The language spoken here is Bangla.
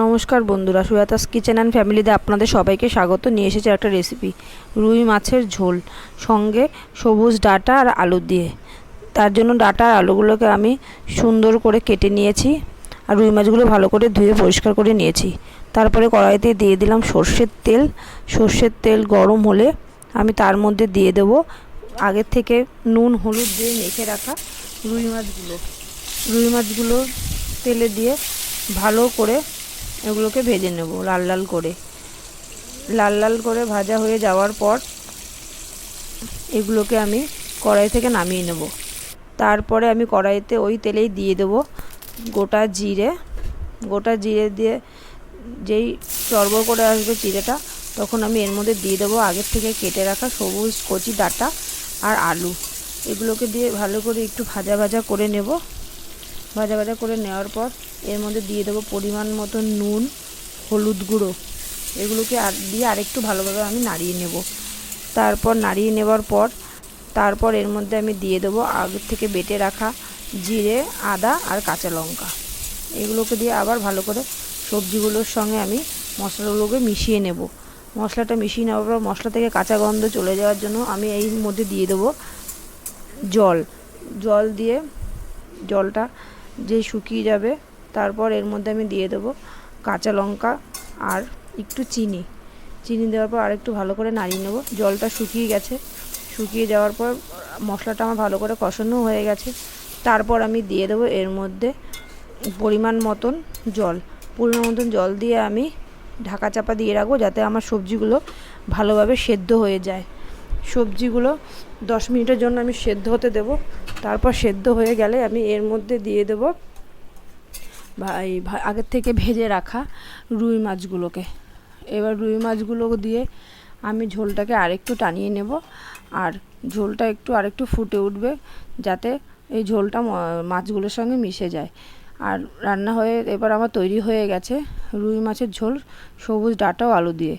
নমস্কার বন্ধুরা সুয়াতাস কিচেন অ্যান্ড ফ্যামিলিতে আপনাদের সবাইকে স্বাগত। নিয়ে এসেছে একটা রেসিপি রুই মাছের ঝোল, সঙ্গে সবুজ ডাঁটা আর আলু দিয়ে। তার জন্য ডাটা আর আলুগুলোকে আমি সুন্দর করে কেটে নিয়েছি আর রুই মাছগুলো ভালো করে ধুয়ে পরিষ্কার করে নিয়েছি। তারপরে কড়াইতে দিয়ে দিলাম সর্ষের তেল। সর্ষের তেল গরম হলে আমি তার মধ্যে দিয়ে দেবো আগের থেকে নুন, হলুদ দিয়ে মেখে রাখা রুই মাছগুলো। রুই মাছগুলো তেলে দিয়ে ভালো করে এগুলোকে ভেজে নেব লাল লাল করে। লাল লাল করে ভাজা হয়ে যাওয়ার পর এগুলোকে আমি কড়াই থেকে নামিয়ে নেব। তারপরে আমি কড়াইতে ওই তেলেই দিয়ে দেবো গোটা জিরে। গোটা জিরে দিয়ে যেই চর্ব করে আসবে জিরেটা, তখন আমি এর মধ্যে দিয়ে দেবো আগের থেকে কেটে রাখা সবুজ কচি ডাঁটা আর আলু। এগুলোকে দিয়ে ভালো করে একটু ভাজা ভাজা করে নেব। ভাজা ভাজা করে নেওয়ার পর এর মধ্যে দিয়ে দেবো পরিমাণ মতো নুন, হলুদ গুঁড়ো। এগুলোকে আর দিয়ে আরেকটু ভালোভাবে আমি নাড়িয়ে নেব। তারপর নাড়িয়ে নেবার পর, তারপর এর মধ্যে আমি দিয়ে দেবো আগের থেকে বেটে রাখা জিরে, আদা আর কাঁচা লঙ্কা। এগুলোকে দিয়ে আবার ভালো করে সবজিগুলোর সঙ্গে আমি মশলাগুলোকে মিশিয়ে নেব। মশলাটা মিশিয়ে নেওয়ার পর মশলা থেকে কাঁচা গন্ধ চলে যাওয়ার জন্য আমি এই মধ্যে দিয়ে দেবো জল। জল দিয়ে জলটা যে শুকিয়ে যাবে, তারপর এর মধ্যে আমি দিয়ে দেবো কাঁচা লঙ্কা আর একটু চিনি। চিনি দেওয়ার পর আরেকটু ভালো করে নাড়িয়ে নেব। জলটা শুকিয়ে গেছে। শুকিয়ে যাওয়ার পর মশলাটা আমার ভালো করে কষানো হয়ে গেছে। তারপর আমি দিয়ে দেবো এর মধ্যে পরিমাণ মতন জল। পরিমাণ মতন জল দিয়ে আমি ঢাকা চাপা দিয়ে রাখব যাতে আমার সবজিগুলো ভালোভাবে সেদ্ধ হয়ে যায়। সবজিগুলো দশ মিনিটের জন্য আমি সেদ্ধ হতে দেব। তারপর সেদ্ধ হয়ে গেলে আমি এর মধ্যে দিয়ে দেবো ভাই আগের থেকে ভেজে রাখা রুই মাছগুলোকে। এবার রুই মাছগুলো দিয়ে আমি ঝোলটাকে আরেকটু টানিয়ে নেব আর ঝোলটা একটু আরেকটু ফুটে উঠবে যাতে এই ঝোলটা মাছগুলোর সঙ্গে মিশে যায়। আর রান্না হয়ে, এবার আমার তৈরি হয়ে গেছে রুই মাছের ঝোল সবুজ ডাঁটা আলু দিয়ে।